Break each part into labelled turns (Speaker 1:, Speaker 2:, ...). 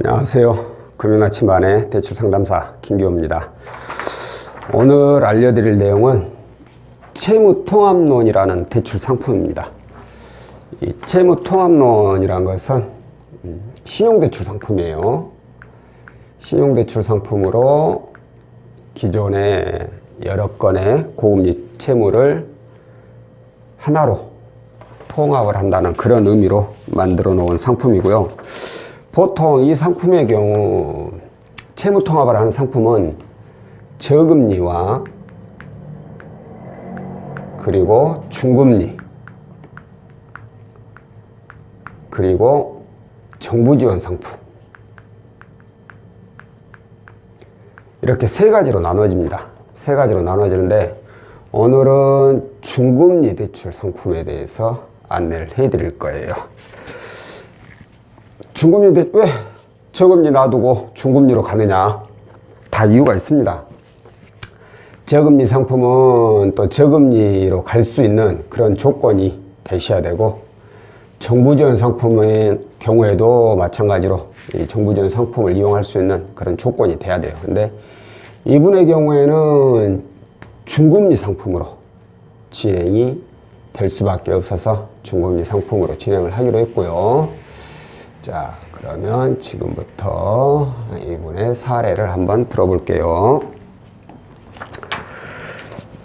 Speaker 1: 안녕하세요. 금융아침반의 대출 상담사 김기호입니다. 오늘 알려드릴 내용은 채무 통합론이라는 대출 상품입니다. 이 채무 통합론이란 것은 음, 신용대출 상품이에요. 신용대출 상품으로 기존의 여러 건의 고금리 채무를 하나로 통합을 한다는 그런 의미로 만들어 놓은 상품이고요. 보통 이 상품의 경우 채무 통합을 하는 상품은 저금리와 그리고 중금리 그리고 정부 지원 상품 이렇게 세 가지로 나눠집니다. 세 가지로 나눠지는데 오늘은 중금리 대출 상품에 대해서 안내를 해 드릴 거예요. 중금리 대, 왜 저금리 놔두고 중금리로 가느냐? 다 이유가 있습니다. 저금리 상품은 또 저금리로 갈 수 있는 그런 조건이 되셔야 되고, 정부 지원 상품의 경우에도 마찬가지로 이 정부 지원 상품을 이용할 수 있는 그런 조건이 돼야 돼요. 근데 이분의 경우에는 중금리 상품으로 진행이 될 수밖에 없어서 중금리 상품으로 진행을 하기로 했고요. 자, 그러면 지금부터 이분의 사례를 한번 들어볼게요.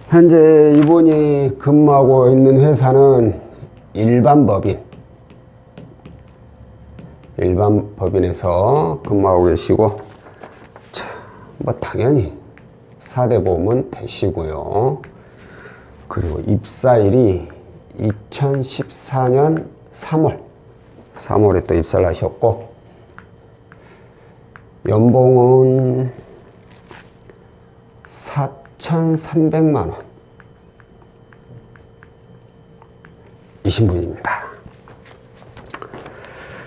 Speaker 1: 현재 이분이 근무하고 있는 회사는 일반 법인, 일반 법인에서 근무하고 계시고, 자, 뭐 당연히 4대 보험은 되시고요. 그리고 입사일이 2014년 3월, 3월에 또 입사를 하셨고, 연봉은 4,300만 원. 이신 분입니다.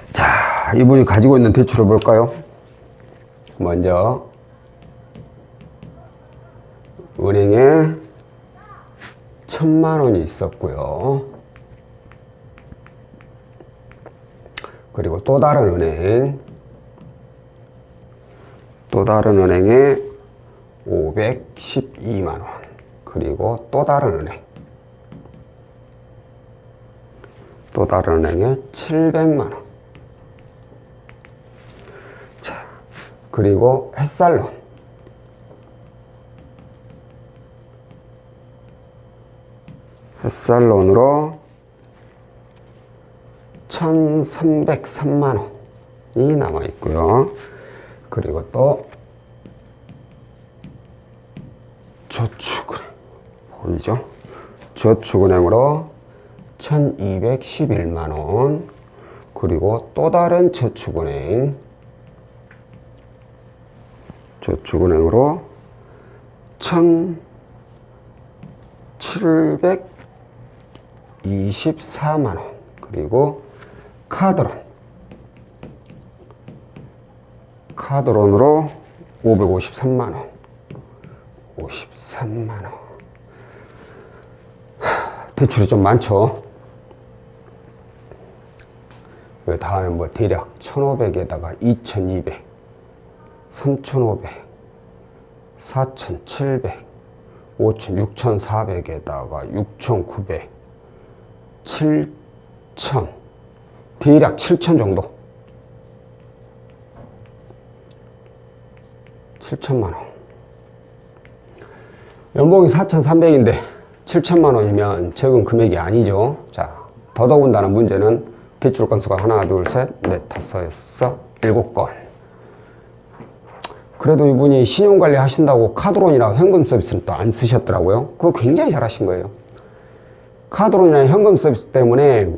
Speaker 1: 자, 이분이 가지고 있는 대출을 볼까요? 먼저, 은행에 천만 원이 있었고요. 그리고 또 다른 은행, 또 다른 은행에 512만 원. 그리고 또 다른 은행, 또 다른 은행에 700만 원. 자, 그리고 햇살론. 햇살론으로 1303만 원이 남아 있고요. 그리고 또 저축은행 보이죠? 저축은행으로 1211만 원 그리고 또 다른 저축은행 저축은행으로 1724만 원 그리고 카드론. 카드론으로 553만 원. 53만 원. 하, 대출이 좀 많죠? 그 다음에 뭐 대략 1500에다가 2200 3500 4700 5천, 6,400에다가 6,900, 7,000, 대략 7,000 정도. 7천만 원. 연봉이 4,300인데 7천만 원이면 적은 금액이 아니죠. 자, 더더군다나 문제는 대출 건수가 하나, 둘, 셋, 넷, 다섯, 여섯, 일곱 건. 그래도 이분이 신용관리 하신다고 카드론이나 현금 서비스는 또 안 쓰셨더라고요. 그거 굉장히 잘하신 거예요. 카드론이나 현금 서비스 때문에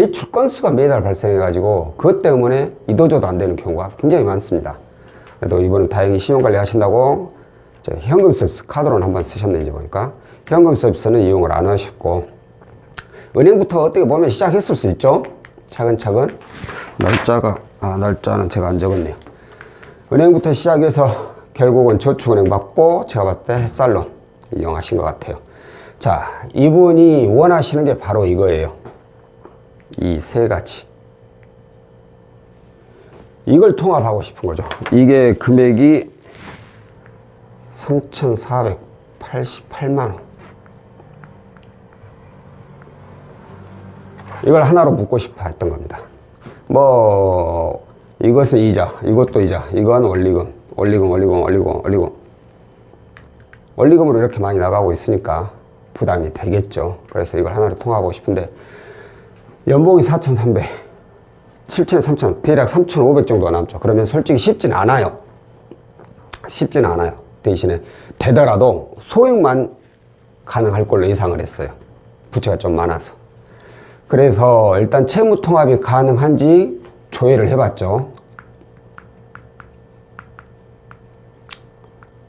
Speaker 1: 대출 건수가 매달 발생해가지고 그것 때문에 이도저도 안 되는 경우가 굉장히 많습니다. 그래도 이분은 다행히 신용관리 하신다고 현금 서비스 카드론 한번 쓰셨는지 보니까 현금 서비스는 이용을 안 하셨고 은행부터 어떻게 보면 시작했을 수 있죠. 차근차근 날짜가 아 날짜는 제가 안 적었네요. 은행부터 시작해서 결국은 저축은행 받고 제가 봤을 때 햇살론 이용하신 것 같아요. 자, 이분이 원하시는 게 바로 이거예요. 이 세 가지. 이걸 통합하고 싶은 거죠. 이게 금액이 3,488만 원. 이걸 하나로 묶고 싶어 했던 겁니다. 뭐 이것은 이자, 이것도 이자, 이건 원리금, 원리금, 원리금, 원리금, 원리금. 원리금으로 이렇게 많이 나가고 있으니까 부담이 되겠죠. 그래서 이걸 하나로 통합하고 싶은데 연봉이 4,300, 7,000, 3,000, 대략 3,500 정도가 남죠. 그러면 솔직히 쉽진 않아요. 쉽진 않아요. 대신에 되더라도 소액만 가능할 걸로 예상을 했어요. 부채가 좀 많아서. 그래서 일단 채무 통합이 가능한지 조회를 해봤죠.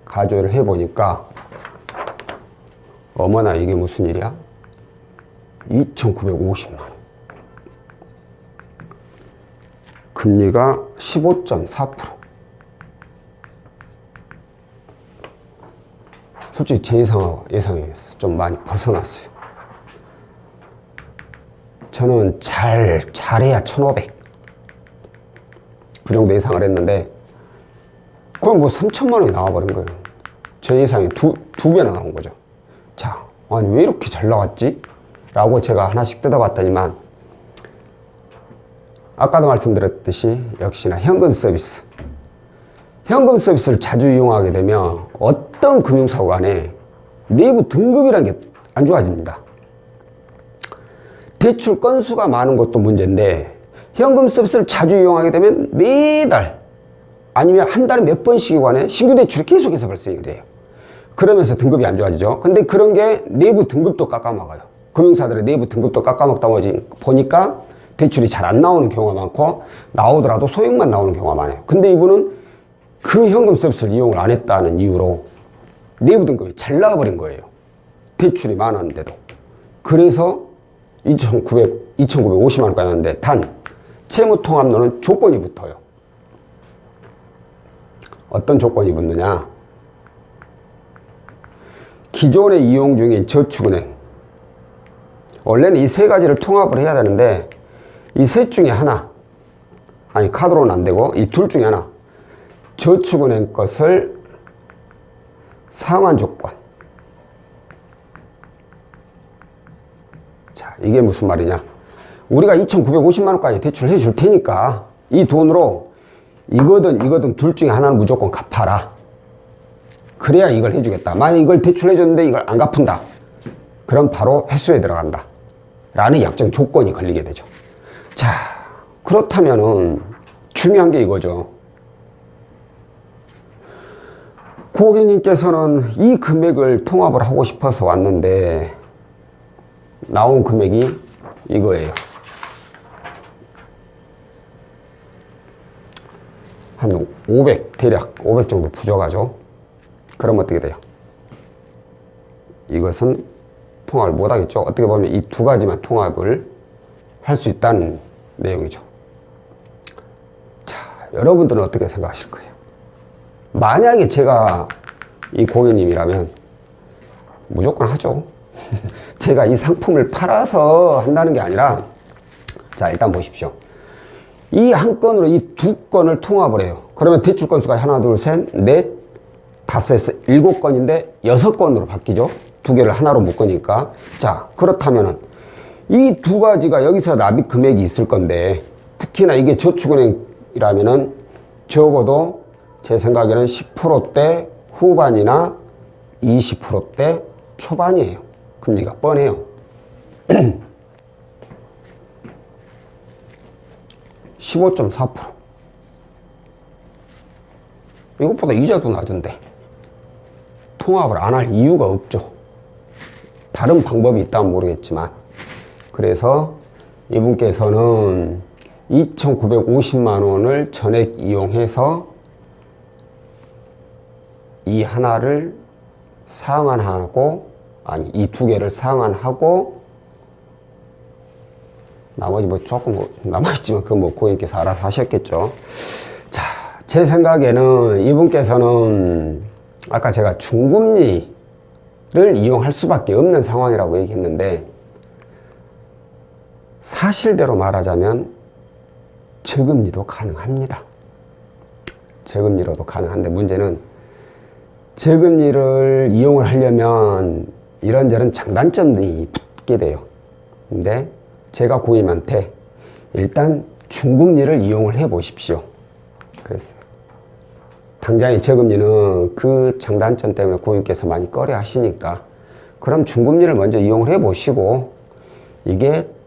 Speaker 1: 가조를 해보니까 어머나 이게 무슨 일이야? 2,950만 금리가 15.4%. 솔직히 제 예상하고 예상에 좀 많이 벗어났어요. 저는 잘, 잘해야 1,500. 그 정도 예상을 했는데, 그럼 뭐 3천만 원이 나와버린 거예요. 제 예상이 두, 두 배나 나온 거죠. 자, 아니, 왜 이렇게 잘 나왔지? 라고 제가 하나씩 뜯어봤더니만, 아까도 말씀드렸듯이, 역시나 현금 서비스. 현금 서비스를 자주 이용하게 되면 어떤 금융사고 간에 내부 등급이라는 게안 좋아집니다. 대출 건수가 많은 것도 문제인데 현금 서비스를 자주 이용하게 되면 매달 아니면 한 달에 몇 번씩 관에 신규 대출이 계속해서 발생이 돼요. 그러면서 등급이 안 좋아지죠. 근데 그런 게 내부 등급도 깎아먹어요. 금융사들의 내부 등급도 깎아먹다 보니까 대출이 잘 안 나오는 경우가 많고 나오더라도 소액만 나오는 경우가 많아요. 근데 이분은 그 현금 서비스를 이용을 안 했다는 이유로 내부 등급이 잘 나와버린 거예요. 대출이 많았는데도. 그래서 2,900, 2,950만 원까지 하는데 단 채무 통합로는 조건이 붙어요. 어떤 조건이 붙느냐? 기존에 이용 중인 저축은행. 원래는 이 세 가지를 통합을 해야 되는데 이 셋 중에 하나. 아니 카드로는 안 되고 이 둘 중에 하나. 저축은행 것을 상환 조건. 자, 이게 무슨 말이냐? 우리가 2,950만 원까지 대출해 줄 테니까 이 돈으로 이거든 이거든 둘 중에 하나는 무조건 갚아라. 그래야 이걸 해주겠다. 만약 이걸 대출해 줬는데 이걸 안 갚은다. 그럼 바로 회수에 들어간다. 라는 약정 조건이 걸리게 되죠. 자, 그렇다면은 중요한 게 이거죠. 고객님께서는 이 금액을 통합을 하고 싶어서 왔는데 나온 금액이 이거예요. 한 500, 대략 500 정도 부족하죠. 그럼 어떻게 돼요? 이것은 통합을 못 하겠죠. 어떻게 보면 이 두 가지만 통합을 할 수 있다는 내용이죠. 자, 여러분들은 어떻게 생각하실 거예요? 만약에 제가 이 고객님이라면 무조건 하죠. 제가 이 상품을 팔아서 한다는 게 아니라 자 일단 보십시오 이 한 건으로 이 두 건을 통합을 해요 그러면 대출 건수가 하나 둘 셋 넷 다섯에서 일곱 건인데 여섯 건으로 바뀌죠 두 개를 하나로 묶으니까 자 그렇다면은 이 두 가지가 여기서 납입 금액이 있을 건데 특히나 이게 저축은행이라면은 적어도 제 생각에는 10%대 후반이나 20%대 초반이에요 금리가 뻔해요. 15.4% 이것보다 이자도 낮은데 통합을 안 할 이유가 없죠. 다른 방법이 있다면 모르겠지만 그래서 이분께서는 2,950만 원을 전액 이용해서 이 하나를 상환하고 아니 이 두 개를 상환하고 나머지 뭐 조금 뭐 남아있지만 그건 뭐 고객님께서 알아서 하셨겠죠. 자, 제 생각에는 이분께서는 아까 제가 중금리를 이용할 수밖에 없는 상황이라고 얘기했는데 사실대로 말하자면 저금리도 가능합니다. 저금리로도 가능한데 문제는 저금리를 이용을 하려면 이런저런 장단점이 붙게 돼요. 근데 제가 고객님한테 일단 중금리를 이용을 해 보십시오. 그랬어요. 당장의 저금리는 그 장단점 때문에 고객님께서 많이 꺼려 하시니까 그럼 중금리를 먼저 이용을 해 보시고 이게 저-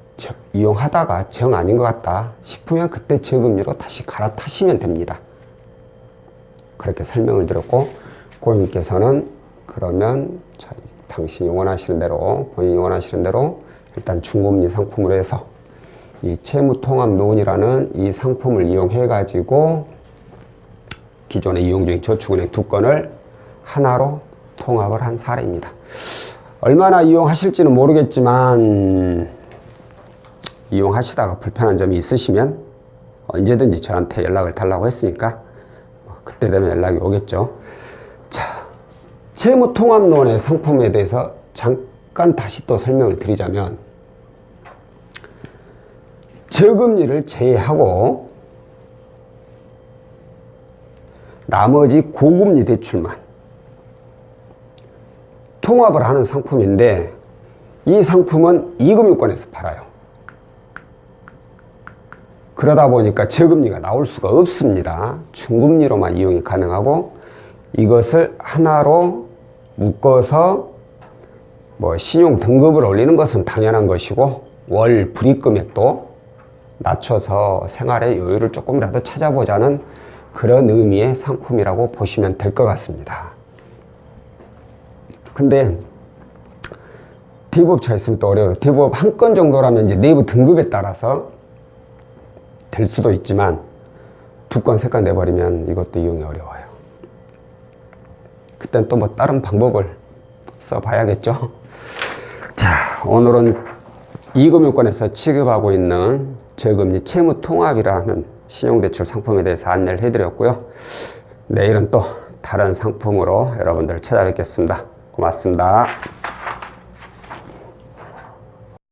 Speaker 1: 이용하다가 정 아닌 것 같다 싶으면 그때 저금리로 다시 갈아타시면 됩니다. 그렇게 설명을 드렸고 고객님께서는 그러면 자, 당신이 원하시는 대로 본인이 원하시는 대로 일단 중금리 상품으로 해서 이 채무통합론이라는 이 상품을 이용해 가지고 기존에 이용 중인 저축은행 두 건을 하나로 통합을 한 사례입니다. 얼마나 이용하실지는 모르겠지만 이용하시다가 불편한 점이 있으시면 언제든지 저한테 연락을 달라고 했으니까 뭐 그때 되면 연락이 오겠죠. 자, 채무통합론의 상품에 대해서 잠깐 다시 또 설명을 드리자면 저금리를 제외하고 나머지 고금리 대출만 통합을 하는 상품인데 이 상품은 이금융권에서 팔아요. 그러다 보니까 저금리가 나올 수가 없습니다. 중금리로만 이용이 가능하고 이것을 하나로 묶어서 뭐 신용 등급을 올리는 것은 당연한 것이고 월 불이익 금액도 낮춰서 생활의 여유를 조금이라도 찾아보자는 그런 의미의 상품이라고 보시면 될 것 같습니다. 근데 대부업 차 있으면 또 어려워요. 대부업 한 건 정도라면 이제 내부 등급에 따라서 될 수도 있지만 두 건, 세 건 내버리면 이것도 이용이 어려워요. 그땐 또 뭐 다른 방법을 써봐야겠죠. 자, 오늘은 이금융권에서 취급하고 있는 저금리 채무 통합이라는 신용대출 상품에 대해서 안내를 해드렸고요. 내일은 또 다른 상품으로 여러분들 찾아뵙겠습니다. 고맙습니다.